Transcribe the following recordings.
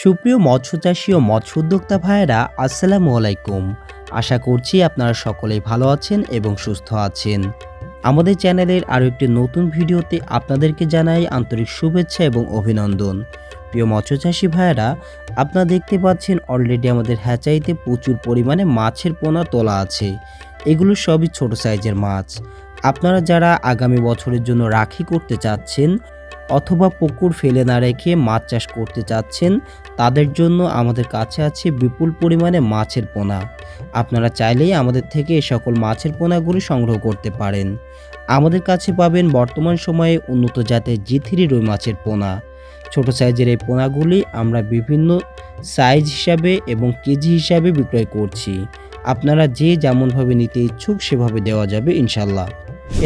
সুপ্রিয় মৎস্যচাষী ও মৎস্য উদ্যোক্তা ভাইয়েরা, আসসালামু আলাইকুম। আশা করছি আপনারা সকলেই ভালো আছেন এবং সুস্থ আছেন। আমাদের চ্যানেলের আরও একটি নতুন ভিডিওতে আপনাদেরকে জানাই আন্তরিক শুভেচ্ছা এবং অভিনন্দন। প্রিয় মৎস্যচাষী ভাইয়েরা, আপনারা দেখতে পাচ্ছেন অলরেডি আমাদের হ্যাচাইতে প্রচুর পরিমাণে মাছের পোনা তোলা আছে। এগুলো সবই ছোট সাইজের মাছ। আপনারা যারা আগামী বছরের জন্য রাখি করতে চাচ্ছেন অথবা পুকুর ফেলে না রেখে মাছ চাষ করতে চাচ্ছেন, তাদের জন্য আমাদের কাছে আছে বিপুল পরিমাণে মাছের পোনা। আপনারা চাইলেই আমাদের থেকে এ সকল মাছের পোনাগুলি সংগ্রহ করতে পারেন। আমাদের কাছে পাবেন বর্তমান সময়ে উন্নত জাতের জি থ্রি রুই মাছের পোনা। ছোট সাইজের এই পোনাগুলি আমরা বিভিন্ন সাইজ হিসাবে এবং কেজি হিসাবে বিক্রয় করছি। আপনারা যে যেমনভাবে নিতে ইচ্ছুক সেভাবে দেওয়া যাবে ইনশাল্লাহ।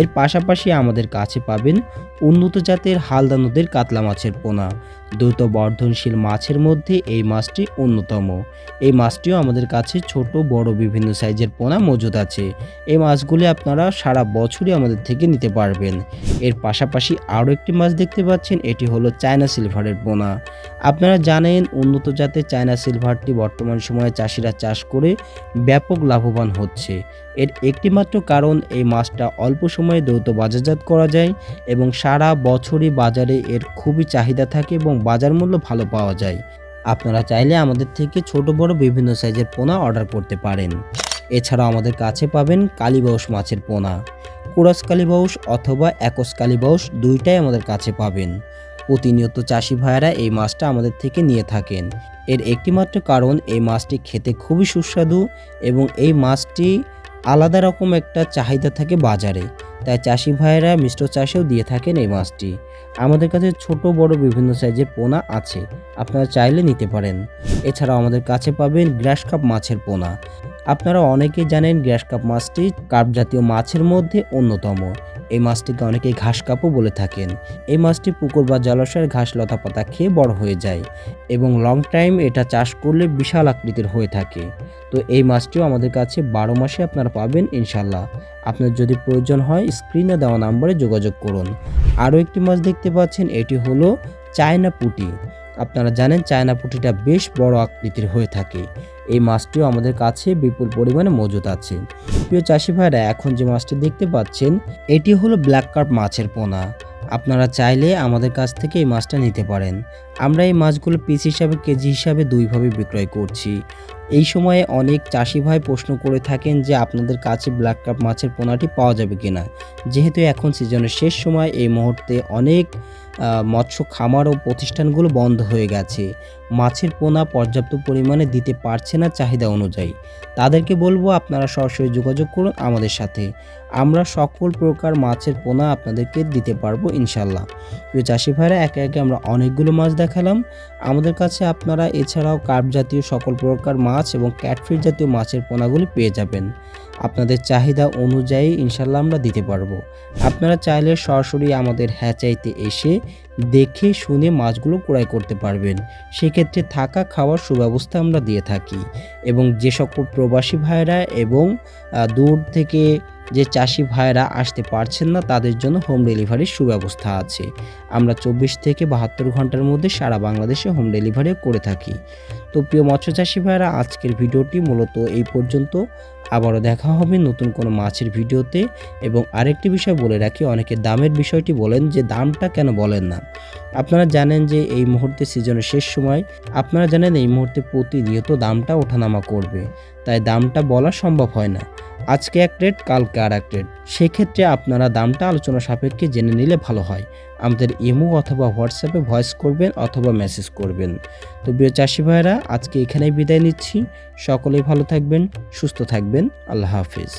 এর পাশাপাশি আমাদের কাছে পাবেন উন্নত জাতের হালদা নদীর কাতলা মাছের পোনা। দ্রুত বর্ধনশীল মাছের মধ্যে এই মাছটি অন্যতম। এই মাছটিও আমাদের কাছে ছোট, বড়, বিভিন্ন সাইজের পোনা মজুদ আছে। এই মাছগুলি আপনারা সারা বছরই আমাদের থেকে নিতে পারবেন। এর পাশাপাশি আরও একটি মাছ দেখতে পাচ্ছেন, এটি হলো চায়না সিলভারের পোনা। আপনারা জানেন, উন্নত জাতের চায়না সিলভারটি বর্তমান সময়ে চাষিরা চাষ করে ব্যাপক লাভবান হচ্ছে। এর একটি মাত্র কারণ, এই মাছটা অল্প সময়ে দ্রুত বাজারজাত করা যায় এবং সারা বছরই বাজারে এর খুবই চাহিদা থাকে এবং বাজার মূল্য ভালো পাওয়া যায়। আপনারা চাইলে আমাদের থেকে ছোট, বড় বিভিন্ন সাইজের পোনা অর্ডার করতে পারেন। এছাড়াও আমাদের কাছে পাবেন কালীবাউস মাছের পোনা। কুরাস কালীবাউস অথবা একস কালীবাউস দুইটাই আমাদের কাছে পাবেন। প্রতিনিয়ত চাষি ভাইয়েরা এই মাছটা আমাদের থেকে নিয়ে থাকেন। এর একটিমাত্র কারণ, এই মাছটি খেতে খুবই সুস্বাদু এবং এই মাছটি আলাদা রকম একটা চাহিদা থাকে বাজারে। তাই চাষি ভাইয়েরা মিশ্র চাষেও দিয়ে থাকেন এই মাছটি। আমাদের কাছে ছোট, বড় বিভিন্ন সাইজের পোনা আছে। আপনারা চাইলে নিতে পারেন। এছাড়াও আমাদের কাছে পাবেন গ্রাস কাপ মাছের পোনা। আপনারা অনেকেই জানেন গ্যাস কাপ মাছটি কার্প জাতীয় মাছের মধ্যে অন্যতম। এই মাছটিকে অনেকেই ঘাস কাপও বলে থাকেন। এই মাছটি পুকুর বা জলাশয়ের ঘাস লতা পাতা খেয়ে বড় হয়ে যায় এবং লং টাইম এটা চাষ করলে বিশাল আকৃতির হয়ে থাকে। তো এই মাছটিও আমাদের কাছে বারো মাসে আপনারা পাবেন ইনশাল্লাহ। আপনার যদি প্রয়োজন হয় স্ক্রিনে দেওয়া নাম্বারে যোগাযোগ করুন। আরও একটি মাছ দেখতে পাচ্ছেন, এটি হলো চায়না পুটি। আপনারা জানেন, চায়না পুঁটিটা বেশ বড় আকৃতির হয়ে থাকে। এই মাছটিও আমাদের কাছে বিপুল পরিমাণে মজুত আছে। প্রিয় চাষি ভাইরা, এখন যে মাছটি দেখতে পাচ্ছেন, এটি হলো ব্ল্যাক কার্প মাছের পোনা। আপনারা চাইলে আমাদের কাছ থেকে এই মাছটা নিতে পারেন। আমরা এই মাছগুলো পিস হিসাবে, কেজি হিসাবে দুইভাবে বিক্রয় করছি। এই সময়ে অনেক চাষি ভাই প্রশ্ন করে থাকেন যে আপনাদের কাছে ব্ল্যাক কাপ মাছের পোনাটি পাওয়া যাবে কিনা। যেহেতু এখন সিজনের শেষ সময়, এই মুহূর্তে অনেক মৎস্য খামার ও প্রতিষ্ঠানগুলো বন্ধ হয়ে গেছে। মাছের পোনা পর্যাপ্ত পরিমাণে দিতে পারছে না চাহিদা অনুযায়ী। তাদেরকে বলব আপনারা সরাসরি যোগাযোগ করুন আমাদের সাথে। আমরা সকল প্রকার মাছের পোনা আপনাদেরকে দিতে পারব ইনশাল্লাহ প্রিয় চাষি ভাইরা, একে একে আমরা অনেকগুলো মাছ দেখালাম। আমাদের কাছে আপনারা এছাড়াও কার্প জাতীয় সকল প্রকার মাছ এবং ক্যাটফিট জাতীয় মাছের পোনাগুলি পেয়ে যাবেন। আপনাদের চাহিদা অনুযায়ী ইনশাল্লাহ আমরা দিতে পারব। আপনারা চাইলে সরাসরি আমাদের হ্যাচাইতে এসে দেখে শুনে মাছগুলো ক্রয় করতে পারবেন। সেক্ষেত্রে থাকা খাওয়ার সুব্যবস্থা আমরা দিয়ে থাকি এবং যে সকল প্রবাসী ভাইরা এবং দূর থেকে যে চাষি ভাইরা আসতে পারছেন না, তাদের জন্য হোম ডেলিভারির সুব্যবস্থা আছে। আমরা চব্বিশ থেকে বাহাত্তর ঘণ্টার মধ্যে সারা বাংলাদেশে হোম ডেলিভারি করে থাকি। তো প্রিয় মৎস্যচাষী ভাইরা আজকের ভিডিওটি মূলত এই পর্যন্ত। আবারও দেখা হবে নতুন কোনো মাছের ভিডিওতে। এবং আরেকটি বিষয় বলে রাখি, অনেকে দামের বিষয়টি বলেন যে দামটা কেন বলেন না। আপনারা জানেন যে এই মুহূর্তে সিজনের শেষ সময়, আপনারা জানেন এই মুহূর্তে প্রতিনিয়ত দামটা ওঠানামা করবে। তাই দামটা বলা সম্ভব হয় না। আজকে এক রেট কালকে আর এক রেট সেক্ষেত্রে আপনারা দামটা আলোচনা সাপেক্ষে জেনে নিলে ভালো হয়। আমাদের ইমো অথবা হোয়াটসঅ্যাপে ভয়েস করবেন অথবা মেসেজ করবেন। তো প্রিয় চাষি ভাইরা আজকে এখানেই বিদায় নিচ্ছি। সকলেই ভালো থাকবেন, সুস্থ থাকবেন। আল্লাহ হাফিজ।